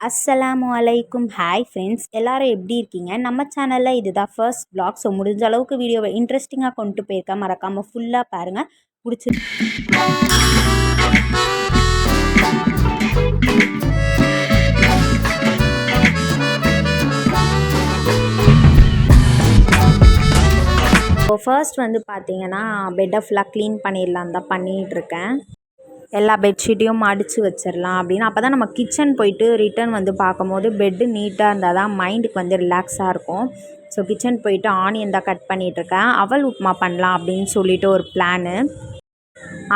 அஸ்ஸலாமு அலைக்கும் hi friends எல்லாரும் எப்படி இருக்கீங்க? நம்ம சேனலில் இதுதான் ஃபர்ஸ்ட் பிளாக் ஸோ முடிஞ்ச அளவுக்கு வீடியோவை இன்ட்ரெஸ்டிங்காக கொண்டு போயிருக்கேன் மறக்காமல் ஃபுல்லாக பாருங்கள் பிடிச்சி இப்போ ஃபர்ஸ்ட் வந்து பார்த்தீங்கன்னா பெட்டை ஃபுல்லாக க்ளீன் பண்ணிடலாம் தான் பண்ணிகிட்ருக்கேன் எல்லா பெட்ஷீட்டையும் மடித்து வச்சிடலாம் அப்படின்னு. அப்போ தான் நம்ம கிச்சன் போயிட்டு ரிட்டர்ன் வந்து பார்க்கும்போது பெட்டு நீட்டாக இருந்தால் தான் மைண்டுக்கு வந்து ரிலாக்ஸாக இருக்கும். ஸோ கிச்சன் போயிட்டு ஆனியன் தான் கட் பண்ணிகிட்ருக்கேன் அவல் உப்புமா பண்ணலாம் அப்படின்னு சொல்லிட்டு ஒரு பிளானு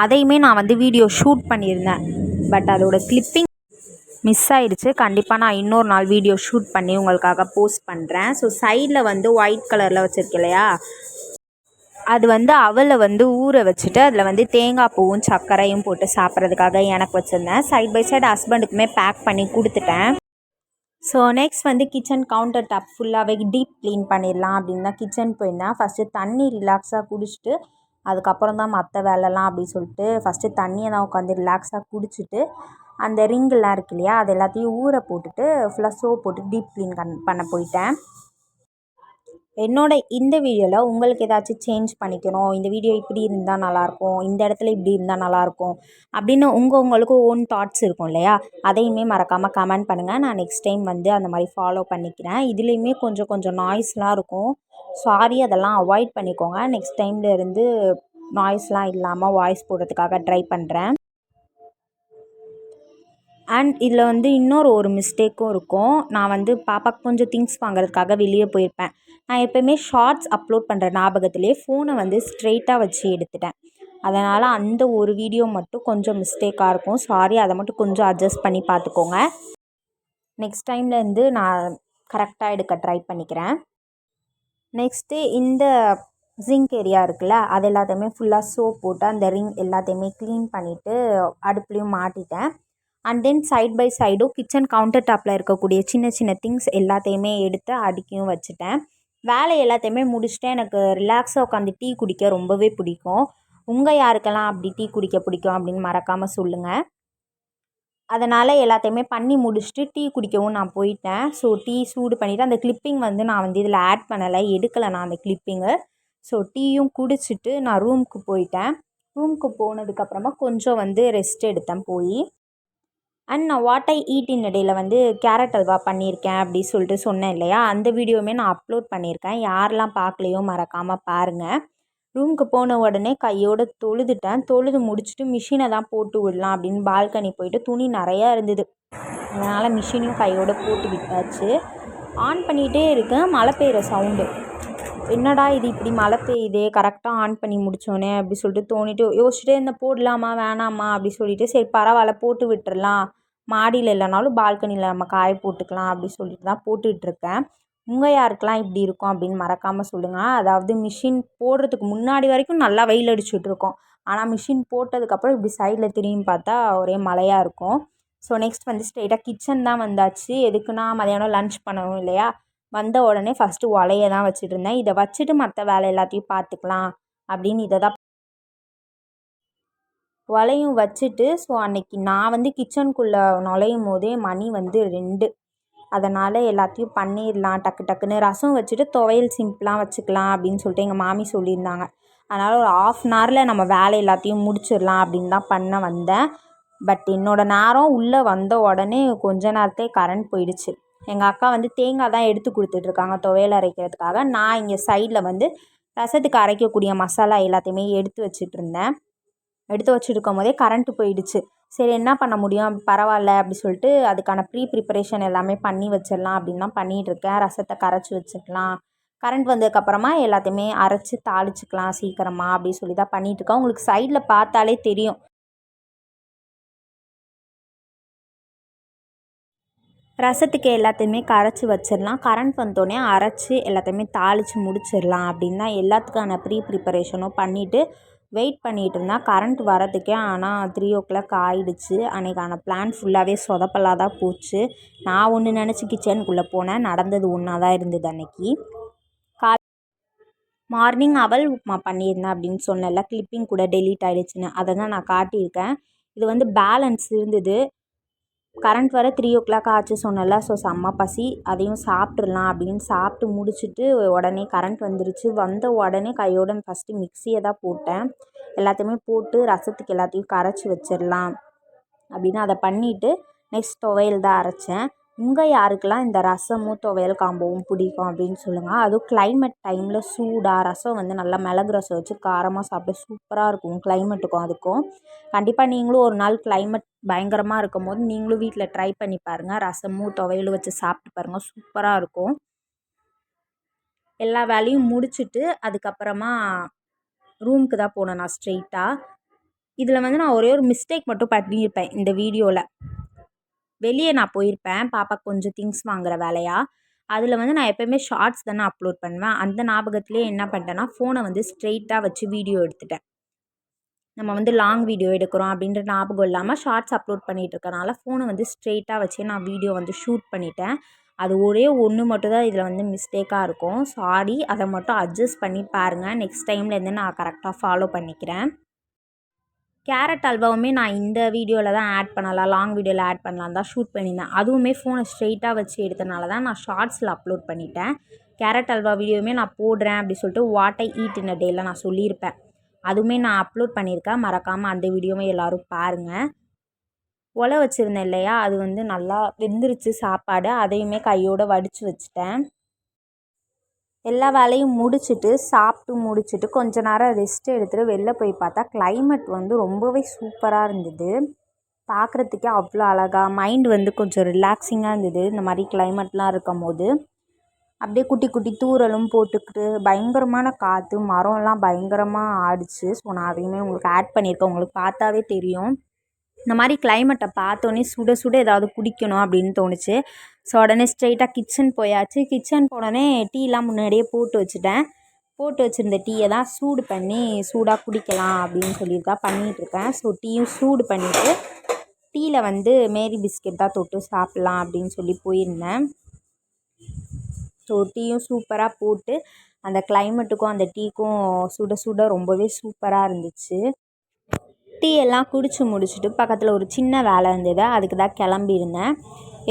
அதையுமே நான் வந்து வீடியோ ஷூட் பண்ணியிருந்தேன். பட் அதோட கிளிப்பிங் மிஸ் ஆயிடுச்சு. கண்டிப்பாக நான் இன்னொரு நாள் வீடியோ ஷூட் பண்ணி உங்களுக்காக போஸ்ட் பண்ணுறேன் ஸோ சைடில் வந்து ஒயிட் கலரில் வச்சுருக்கேன் இல்லையா? அது வந்து அவலை வந்து ஊற வச்சுட்டு அதில் வந்து தேங்காய் பூவும் சர்க்கரையும் போட்டு சாப்பிட்றதுக்காக எனக்கு வச்சுருந்தேன். சைட் பை சைடு ஹஸ்பண்டுக்குமே பேக் பண்ணி கொடுத்துட்டேன். ஸோ நெக்ஸ்ட் வந்து கிச்சன் கவுண்டர் டாப் ஃபுல்லாகவே டீப் க்ளீன் பண்ணிடலாம் அப்படின்னு தான் கிச்சன் போயிருந்தேன். ஃபஸ்ட்டு தண்ணி ரிலாக்ஸாக குடிச்சிட்டு அதுக்கப்புறம் தான் மற்ற வேலைலாம் அப்படி சொல்லிட்டு ஃபஸ்ட்டு தண்ணியை தான் உட்காந்து ரிலாக்ஸாக குடிச்சிட்டு அந்த ரிங்கெல்லாம் இருக்கு இல்லையா அது எல்லாத்தையும் ஊற போட்டுட்டு ஃபுல்லாக சோப் போட்டு டீப் க்ளீன் கண் பண்ண போயிட்டேன். என்னோட இந்த வீடியோவில் உங்களுக்கு ஏதாச்சும் சேஞ்ச் பண்ணிக்கணும். இந்த வீடியோ இப்படி இருந்தால் நல்லாயிருக்கும். இந்த இடத்துல இப்படி இருந்தால் நல்லாயிருக்கும். அப்படின்னு உங்கள் உங்களுக்கு ஓன் தாட்ஸ் இருக்கும் இல்லையா? அதையுமே மறக்காமல் கமெண்ட் பண்ணுங்கள் நான் நெக்ஸ்ட் டைம் வந்து அந்த மாதிரி ஃபாலோ பண்ணிக்கிறேன். இதுலேயுமே கொஞ்சம் கொஞ்சம் நாய்ஸ்லாம் இருக்கும். சாரி அதெல்லாம் அவாய்ட் பண்ணிக்கோங்க. நெக்ஸ்ட் டைம்லேருந்து நாய்ஸ்லாம் இல்லாமல் வாய்ஸ் போடுறதுக்காக ட்ரை பண்ணுறேன் அண்ட் இதில் வந்து இன்னொரு ஒரு மிஸ்டேக்கும் இருக்கும். நான் வந்து பாப்பாக்கு கொஞ்சம் திங்ஸ் வாங்குறதுக்காக வெளியே போயிருப்பேன். நான் எப்போயுமே ஷார்ட்ஸ் அப்லோட் பண்ணுற ஞாபகத்திலே ஃபோனை வந்து ஸ்ட்ரெயிட்டாக வச்சு எடுத்துட்டேன். அதனால் அந்த ஒரு வீடியோ மட்டும் கொஞ்சம் மிஸ்டேக்காக இருக்கும். சாரி அதை மட்டும் கொஞ்சம் அட்ஜஸ்ட் பண்ணி பார்த்துக்கோங்க. நெக்ஸ்ட் டைம்லேருந்து நான் கரெக்டாக எடுக்க ட்ரை பண்ணிக்கிறேன். நெக்ஸ்ட்டு இந்த ஜிங்க் ஏரியா இருக்குல்ல அது எல்லாத்தையுமே ஃபுல்லாக சோப் போட்டு அந்த ரிங் எல்லாத்தையுமே க்ளீன் பண்ணிவிட்டு அடுப்புலேயும் மாட்டிட்டேன். அண்ட் தென் சைட் பை சைடும் கிச்சன் கவுண்டர் டாப்பில் இருக்கக்கூடிய சின்ன சின்ன திங்ஸ் எல்லாத்தையுமே எடுத்து அடுக்கியும் வச்சுட்டேன். வேலை எல்லாத்தையுமே முடிச்சுட்டு எனக்கு ரிலாக்ஸாக உட்காந்து டீ குடிக்க ரொம்பவே பிடிக்கும். உங்கள் யாருக்கெல்லாம் அப்படி டீ குடிக்க பிடிக்கும் அப்படின்னு மறக்காமல் சொல்லுங்கள் அதனால் எல்லாத்தையுமே பண்ணி முடிச்சுட்டு டீ குடிக்கவும் நான் போயிட்டேன். ஸோ டீ சூடு பண்ணிவிட்டு அந்த கிளிப்பிங் வந்து நான் வந்து இதில் ஆட் பண்ணலை. எடுக்கலை நான் அந்த கிளிப்பிங்கு ஸோ டீயும் குடிச்சிட்டு நான் ரூமுக்கு போயிட்டேன். ரூமுக்கு போனதுக்கப்புறமா கொஞ்சம் வந்து ரெஸ்ட் எடுத்தேன் போய். அண்ட் நான் வாட் ஐ ஈட் இன் இடையில வந்து கேரட் அல்வா பண்ணியிருக்கேன் அப்படி சொல்லிட்டு சொன்னேன் இல்லையா? அந்த வீடியோவுமே நான் அப்லோட் பண்ணியிருக்கேன். யாரெல்லாம் பார்க்கலையோ மறக்காமல் பாருங்கள் ரூமுக்கு போன உடனே கையோடு தொழுதுட்டேன். தொழுது முடிச்சுட்டு மிஷினை தான் போட்டு விடலாம் அப்படின்னு பால்கனி போயிட்டு துணி நிறையா இருந்தது. அதனால் மிஷினையும் கையோடு போட்டு விட்டாச்சு. ஆன் பண்ணிகிட்டே இருக்கேன். மழை பெய்கிற சவுண்டு என்னடா இது இப்படி மழை பெய்யுதே? கரெக்டாக ஆன் பண்ணி முடித்தோன்னே அப்படி சொல்லிட்டு தோணிட்டு யோசிச்சுட்டே இந்த போடலாமா வேணாமா அப்படி சொல்லிட்டு சரி பரவாயில்ல போட்டு விட்டுறலாம். மாடியில் இல்லைனாலும் பால்கனியில் நம்ம காய போட்டுக்கலாம் அப்படி சொல்லிட்டு தான் போட்டுட்ருக்கேன் உங்கள் யாருக்கெல்லாம் இப்படி இருக்கும் அப்படின்னு மறக்காமல் சொல்லுங்கள் அதாவது மிஷின் போடுறதுக்கு முன்னாடி வரைக்கும் நல்லா வெயில் அடிச்சுட்ருக்கோம் ஆனால் மிஷின் போட்டதுக்கப்புறம் இப்படி சைடில் திரும்பி பார்த்தா ஒரே மழையாக இருக்கும். ஸோ நெக்ஸ்ட் வந்து ஸ்ட்ரெயிட்டாக கிச்சன் தான் வந்தாச்சு. எதுக்குன்னா மதியானம் லன்ச் பண்ணணும் இல்லையா? வந்த உடனே ஃபஸ்ட்டு ஒலையை தான் வச்சுட்டு இருந்தேன் இதை வச்சுட்டு மற்ற வேலை எல்லாத்தையும் பார்த்துக்கலாம் அப்படின்னு இதை தான் ஒலையும் வச்சுட்டு ஸோ அன்னைக்கு நான் வந்து கிச்சனுக்குள்ளே நுழையும் போதே மணி வந்து ரெண்டு. அதனால் எல்லாத்தையும் பண்ணிடலாம் டக்கு டக்குன்னு. ரசம் வச்சுட்டு துவையல் சிம்பிளாக வச்சுக்கலாம் அப்படின்னு சொல்லிட்டு எங்கள் மாமி சொல்லியிருந்தாங்க. அதனால் ஒரு ஆஃப் அன் ஹவரில் நம்ம வேலை எல்லாத்தையும் முடிச்சிடலாம் அப்படின்னு தான் பண்ண வந்தேன். பட் என்னோடய நேரம் உள்ளே வந்த உடனே கொஞ்ச நேரத்தே கரண்ட் போயிடுச்சு. எங்கள் அக்கா வந்து தேங்காய் தான் எடுத்து கொடுத்துட்ருக்காங்க துவையல் அரைக்கிறதுக்காக. நான் இங்கே சைடில் வந்து ரசத்துக்கு அரைக்கக்கூடிய மசாலா எல்லாத்தையுமே எடுத்து வச்சிட்ருந்தேன். எடுத்து வச்சுருக்கும் போதே கரண்ட்டு போயிடுச்சு. சரி என்ன பண்ண முடியும்? பரவாயில்ல அப்படி சொல்லிட்டு அதுக்கான ப்ரீ ப்ரிப்பரேஷன் எல்லாமே பண்ணி வச்சிடலாம் அப்படின்னு தான் பண்ணிகிட்ருக்கேன் ரசத்தை கரைச்சி வச்சுக்கலாம். கரண்ட் வந்ததுக்கப்புறமா எல்லாத்தையுமே அரைச்சி தாளிச்சிக்கலாம் சீக்கிரமாக அப்படி சொல்லி தான் பண்ணிகிட்ருக்கேன் உங்களுக்கு சைடில் பார்த்தாலே தெரியும். ரசத்துக்கு எல்லாத்தையுமே கரைச்சி வச்சிடலாம். கரண்ட் வந்தோடனே அரைச்சி எல்லாத்தையுமே தாளித்து முடிச்சிடலாம். அப்படின்னு தான் எல்லாத்துக்கான ப்ரீ ப்ரிப்பரேஷனும் பண்ணிவிட்டு வெயிட் பண்ணிகிட்டு இருந்தேன் கரண்ட் வரதுக்கே ஆனால் த்ரீ ஓ கிளாக் ஆகிடுச்சு அன்றைக்கான பிளான் ஃபுல்லாகவே சொதப்பலாக தான் போச்சு. நான் ஒன்று நினச்சி கிச்சனுக்குள்ளே போனேன். நடந்தது ஒன்றா தான் இருந்தது அன்றைக்கி கால் மார்னிங் அவல் உப்புமா பண்ணியிருந்தேன் அப்படின்னு சொன்னல கிளிப்பிங் கூட டெலீட் ஆகிடுச்சின்னு அதை தான் நான் காட்டியிருக்கேன். இது வந்து பேலன்ஸ் இருந்தது. கரண்ட் வர த்ரீ ஓ கிளாக் ஆச்சு சொன்னல ஸோ செம்ம பசி. அதையும் சாப்பிட்றலாம் அப்படின்னு சாப்பிட்டு முடிச்சுட்டு உடனே கரண்ட் வந்துருச்சு. வந்த உடனே கையோட ஃபஸ்ட்டு மிக்சியை தான் போட்டேன். எல்லாத்தையுமே போட்டு ரசத்துக்கு எல்லாத்தையும் கரைச்சி வச்சிடலாம் அப்படின்னு அதை பண்ணிவிட்டு நெக்ஸ்ட் துவையல் தான் அரைச்சேன். உங்கள் யாருக்கெல்லாம் இந்த ரசமும் துவையல் காம்போவும் பிடிக்கும் அப்படின்னு சொல்லுங்கள் அதுவும் கிளைமேட் டைமில் சூடாக ரசம் வந்து நல்லா மிளகு ரசம் வச்சு காரமாக சாப்பிட சூப்பராக இருக்கும். கிளைமேட்டுக்கும் அதுக்கும். கண்டிப்பாக நீங்களும் ஒரு நாள் கிளைமேட் பயங்கரமாக இருக்கும் போது நீங்களும் வீட்டில் ட்ரை பண்ணி பாருங்கள் ரசமும் துவையலும் வச்சு சாப்பிட்டு பாருங்கள் சூப்பராக இருக்கும். எல்லா வேலையும் முடிச்சுட்டு அதுக்கப்புறமா ரூமுக்கு தான் போனேன் நான் ஸ்ட்ரெயிட்டாக இதில் வந்து நான் ஒரே ஒரு மிஸ்டேக் மட்டும் பண்ணியிருப்பேன் இந்த வீடியோவில் வெளியே நான் போயிருப்பேன். பாப்பா கொஞ்சம் திங்ஸ் வாங்குகிற வேலையாக அதில் வந்து நான் எப்போயுமே ஷார்ட்ஸ் தானே அப்லோட் பண்ணுவேன். அந்த ஞாபகத்துலேயே என்ன பண்ணிட்டேன்னா ஃபோனை வந்து ஸ்ட்ரெயிட்டாக வச்சு வீடியோ எடுத்துட்டேன். நம்ம வந்து லாங் வீடியோ எடுக்கிறோம் அப்படின்ற ஞாபகம் இல்லாமல் ஷார்ட்ஸ் அப்லோட் பண்ணிகிட்டு இருக்கனால ஃபோனை வந்து ஸ்ட்ரெயிட்டாக வச்சே நான் வீடியோ வந்து ஷூட் பண்ணிட்டேன். அது ஒரே ஒன்று மட்டும் தான் இதில் வந்து மிஸ்டேக்காக இருக்கும். சாரி அதை மட்டும் அட்ஜஸ்ட் பண்ணி பாருங்கள் நெக்ஸ்ட் டைம்லேருந்து நான் கரெக்டாக ஃபாலோ பண்ணிக்கிறேன். கேரட் அல்வாவுமே நான் இந்த வீடியோவில் தான் ஆட் பண்ணலாம் லாங் வீடியோவில் ஆட் பண்ணலாம் தான் ஷூட் பண்ணியிருந்தேன். அதுவுமே ஃபோனை ஸ்ட்ரெயிட்டாக வச்சு எடுத்தனால தான் நான் ஷார்ட்ஸில் அப்லோட் பண்ணிட்டேன். கேரட் அல்வா வீடியோவுமே நான் போடுறேன் அப்படி சொல்லிட்டு வாட் ஐ ஈட் இன் அ டேயில் நான் சொல்லியிருப்பேன். அதுவுமே நான் அப்லோட் பண்ணியிருக்கேன். மறக்காமல் அந்த வீடியோவும் எல்லோரும் பாருங்கள் ஒலை வச்சுருந்தேன் இல்லையா? அது வந்து நல்லா வெந்துருச்சு சாப்பாடு. அதையுமே கையோடு வடித்து வச்சுட்டேன். எல்லா வேலையும் முடிச்சுட்டு சாப்பிட்டு முடிச்சுட்டு கொஞ்ச நேரம் ரெஸ்ட் எடுத்துகிட்டு வெளில போய் பார்த்தா கிளைமேட் வந்து ரொம்பவே சூப்பராக இருந்தது. பார்க்குறதுக்கே அவ்வளோ அழகாக மைண்ட் வந்து கொஞ்சம் ரிலாக்ஸிங்காக இருந்தது. இந்த மாதிரி கிளைமேட்லாம் இருக்கும் போது. அப்படியே குட்டி குட்டி தூறலும் போட்டுக்கிட்டு பயங்கரமான காற்று மரம்லாம் பயங்கரமாக ஆடிச்சு. ஸோ நான் அதையுமே உங்களுக்கு ஆட் பண்ணியிருக்கேன். உங்களுக்கு பார்த்தாவே தெரியும். இந்த மாதிரி கிளைமேட்டை பார்த்தோன்னே சுட சுட ஏதாவது குடிக்கணும் அப்படின்னு தோணுச்சு. ஸோ உடனே ஸ்ட்ரெயிட்டாக கிச்சன் போயாச்சு. கிச்சன் போனோடனே டீலாம் முன்னாடியே போட்டு வச்சுட்டேன். போட்டு வச்சுருந்த டீயை தான் சூடு பண்ணி சூடாக குடிக்கலாம் அப்படின்னு சொல்லிட்டு தான் பண்ணிகிட்ருக்கேன் ஸோ டீயும் சூடு பண்ணிவிட்டு டீயில் வந்து மேரி பிஸ்கெட் தான் தொட்டு சாப்பிட்லாம் அப்படின்னு சொல்லி போயிருந்தேன். ஸோ டீயும் சூப்பராக போட்டு அந்த கிளைமேட்டுக்கும் அந்த டீக்கும் சுட சுட ரொம்பவே சூப்பராக இருந்துச்சு. டீ எல்லாம் குடித்து முடிச்சுட்டு பக்கத்தில் ஒரு சின்ன வேலை இருந்தது. அதுக்கு தான் கிளம்பியிருந்தேன்.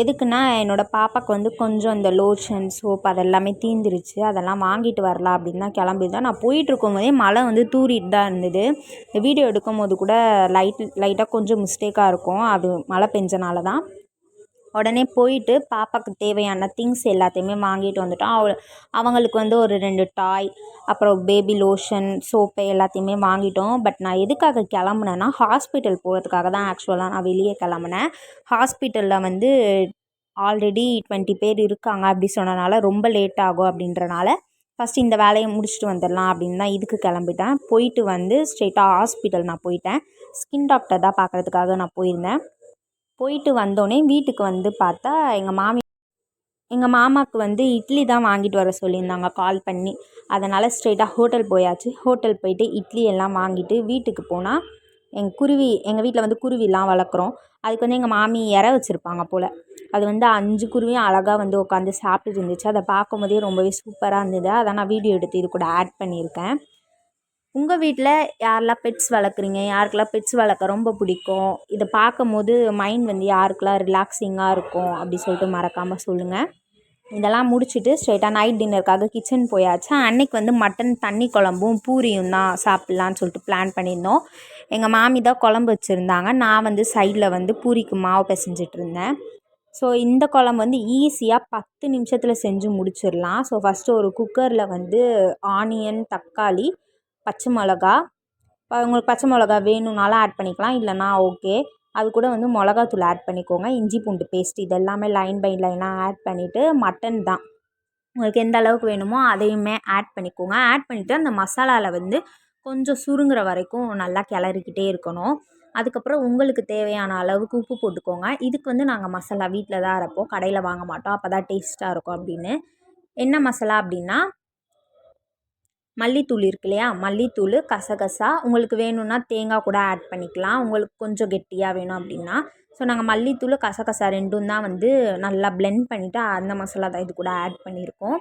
எதுக்குன்னா என்னோடய பாப்பாவுக்கு வந்து கொஞ்சம் இந்த லோஷன் சோப் அதெல்லாமே தீந்துருச்சு. அதெல்லாம் வாங்கிட்டு வரலாம் அப்படின்னு தான் கிளம்பியிருந்தேன். நான் போயிட்டுருக்கும் போதே மழை வந்து தூரிட்டு தான் இருந்தது. இந்த வீடியோ எடுக்கும் போது கூட லைட் லைட்டாக கொஞ்சம் மிஸ்டேக்காக இருக்கும். அது மழை பெஞ்சனால தான். உடனே போயிட்டு பாப்பாவுக்கு தேவையான திங்ஸ் எல்லாத்தையுமே வாங்கிட்டு வந்துட்டோம். அவ அவங்களுக்கு வந்து ஒரு ரெண்டு டாய் அப்புறம் பேபி லோஷன் சோப்பு எல்லாத்தையுமே வாங்கிட்டோம். பட் நான் எதுக்காக கிளம்புனேன்னா ஹாஸ்பிட்டல் போகிறதுக்காக தான் ஆக்சுவலாக நான் வெளியே கிளம்புனேன். ஹாஸ்பிட்டலில் வந்து ஆல்ரெடி டுவெண்ட்டி பேர் இருக்காங்க அப்படி சொன்னனால ரொம்ப லேட் ஆகும் அப்படின்றனால ஃபஸ்ட் இந்த வேலையை முடிச்சுட்டு வந்துடலாம் அப்படின்னு தான் இதுக்கு கிளம்பிட்டேன். போயிட்டு வந்து ஸ்ட்ரெயிட்டாக ஹாஸ்பிட்டல் நான் போயிட்டேன். ஸ்கின் டாக்டர் தான் பார்க்குறதுக்காக நான் போயிருந்தேன். போயிட்டு வந்தோடனே வீட்டுக்கு வந்து பார்த்தா எங்கள் மாமி எங்கள் மாமாவுக்கு வந்து இட்லி தான் வாங்கிட்டு வர சொல்லியிருந்தாங்க கால் பண்ணி. அதனால் ஸ்ட்ரெயிட்டாக ஹோட்டல் போயாச்சு. ஹோட்டல் போயிட்டு இட்லி எல்லாம் வாங்கிட்டு வீட்டுக்கு போனால் எங்கள் குருவி எங்கள் வீட்டில் வந்து குருவிலாம் வளர்க்குறோம். அதுக்கு வந்து எங்கள் மாமி இற வச்சுருப்பாங்க போல். அது வந்து அஞ்சு குருவியும் அழகாக வந்து உட்காந்து சாப்பிட்டுட்டு இருந்துச்சு. அதை பார்க்கும்போதே ரொம்பவே சூப்பராக இருந்தது. அதை நான் வீடியோ எடுத்து இது கூட ஆட் பண்ணியிருக்கேன். உங்கள் வீட்டில் யாரெல்லாம் பெட்ஸ் வளர்க்குறீங்க? யாருக்கெல்லாம் பெட்ஸ் வளர்க்க ரொம்ப பிடிக்கும்? இதை பார்க்கும் போது மைண்ட் வந்து யாருக்கெல்லாம் ரிலாக்ஸிங்காக இருக்கும்? அப்படி சொல்லிட்டு மறக்காமல் சொல்லுங்கள் இதெல்லாம் முடிச்சுட்டு ஸ்ட்ரெயிட்டாக நைட் டின்னருக்காக கிச்சன் போயாச்சு. அன்னைக்கு வந்து மட்டன் தண்ணி குழம்பும் பூரியும் தான் சாப்பிட்லான்னு சொல்லிட்டு பிளான் பண்ணியிருந்தோம். எங்கள் மாமி தான் குழம்பு வச்சுருந்தாங்க. நான் வந்து சைடில் வந்து பூரிக்கு மாவு பிசைஞ்சிட்டு இருந்தேன். ஸோ இந்த குழம்பு வந்து ஈஸியாக பத்து நிமிஷத்தில் செஞ்சு முடிச்சிடலாம். ஸோ ஃபஸ்ட்டு ஒரு குக்கரில் வந்து ஆனியன் தக்காளி பச்சை மிளகா. உங்களுக்கு பச்சை மிளகா வேணும்னாலும் ஆட் பண்ணிக்கலாம். இல்லைனா ஓகே அது கூட வந்து மிளகாத்தூள் ஆட் பண்ணிக்கோங்க. இஞ்சி பூண்டு பேஸ்ட் இது எல்லாமே லைன் பை லைனாக ஆட் பண்ணிவிட்டு மட்டன் தான். உங்களுக்கு எந்த அளவுக்கு வேணுமோ அதையுமே ஆட் பண்ணிக்கோங்க. ஆட் பண்ணிவிட்டு அந்த மசாலாவில் வந்து கொஞ்சம் சுருங்குற வரைக்கும் நல்லா கிளறிக்கிட்டே இருக்கணும். அதுக்கப்புறம் உங்களுக்கு தேவையான அளவுக்கு உப்பு போட்டுக்கோங்க. இதுக்கு வந்து நாங்கள் மசாலா வீட்டில் தான் இருப்போம் கடையில் வாங்க மாட்டோம். அப்போ தான் டேஸ்ட்டாக இருக்கும் அப்படின்னு. என்ன மசாலா அப்படின்னா மல்லித்தூள் இருக்கு இல்லையா? மல்லித்தூள் கசகசா உங்களுக்கு வேணும்னா தேங்காய் கூட ஆட் பண்ணிக்கலாம். உங்களுக்கு கொஞ்சம் கெட்டியாக வேணும் அப்படின்னா. ஸோ நாங்கள் மல்லித்தூள் கசகசா ரெண்டும் தான் வந்து நல்லா பிளெண்ட் பண்ணிவிட்டு அந்த மசாலா தான் இது கூட ஆட் பண்ணியிருக்கோம்.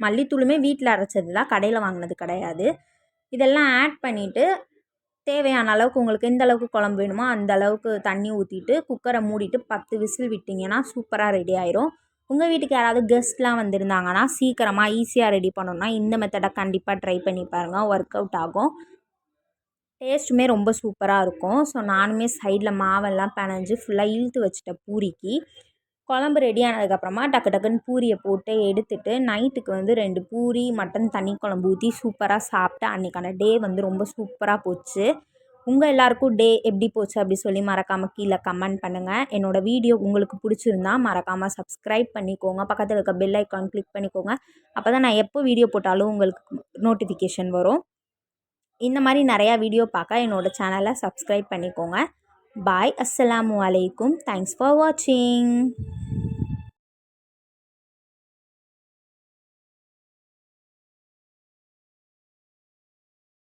மல்லித்தூளுமே வீட்டில் அரைச்சது தான் கடையில் வாங்கினது கிடையாது. இதெல்லாம் ஆட் பண்ணிவிட்டு தேவையான அளவுக்கு உங்களுக்கு எந்த அளவுக்கு குழம்பு வேணுமோ அந்த அளவுக்கு தண்ணி ஊற்றிட்டு குக்கரை மூடிட்டு பத்து விசில் விட்டிங்கன்னா சூப்பராக ரெடி ஆயிரும். உங்கள் வீட்டுக்கு யாராவது கெஸ்ட்லாம் வந்திருந்தாங்கன்னா சீக்கிரமாக ஈஸியாக ரெடி பண்ணணுன்னா இந்த மெத்தடை கண்டிப்பாக ட்ரை பண்ணி பாருங்கள் ஒர்க் அவுட் ஆகும். டேஸ்ட்டுமே ரொம்ப சூப்பராக இருக்கும். ஸோ நானுமே சைடில் மாவெல்லாம் பினஞ்சு ஃபுல்லாக இழுத்து வச்சுட்டேன் பூரிக்கு. குழம்பு ரெடி ஆனதுக்கப்புறமா டக்கு டக்குன்னு பூரியை போட்டு எடுத்துட்டு நைட்டுக்கு வந்து ரெண்டு பூரி மட்டன் தண்ணி குழம்பு ஊற்றி சூப்பராக சாப்பிட்டு அன்றைக்கான டே வந்து ரொம்ப சூப்பராக போச்சு. உங்கள் எல்லாருக்கும் டே எப்படி போச்சு அப்படி சொல்லி மறக்காமல் கீழே கமெண்ட் பண்ணுங்கள் என்னோடய வீடியோ உங்களுக்கு பிடிச்சிருந்தா மறக்காமல் சப்ஸ்கிரைப் பண்ணிக்கோங்க. பக்கத்தில் இருக்க பெல் ஐக்கான் கிளிக் பண்ணிக்கோங்க. அப்போ தான் நான் எப்போ வீடியோ போட்டாலும் உங்களுக்கு நோட்டிஃபிகேஷன் வரும். இந்த மாதிரி நிறையா வீடியோ பார்க்க என்னோடய சேனலை சப்ஸ்கிரைப் பண்ணிக்கோங்க. பாய் அஸ்ஸலாமு அலைக்கும் தேங்க்ஸ் ஃபார் வாட்சிங்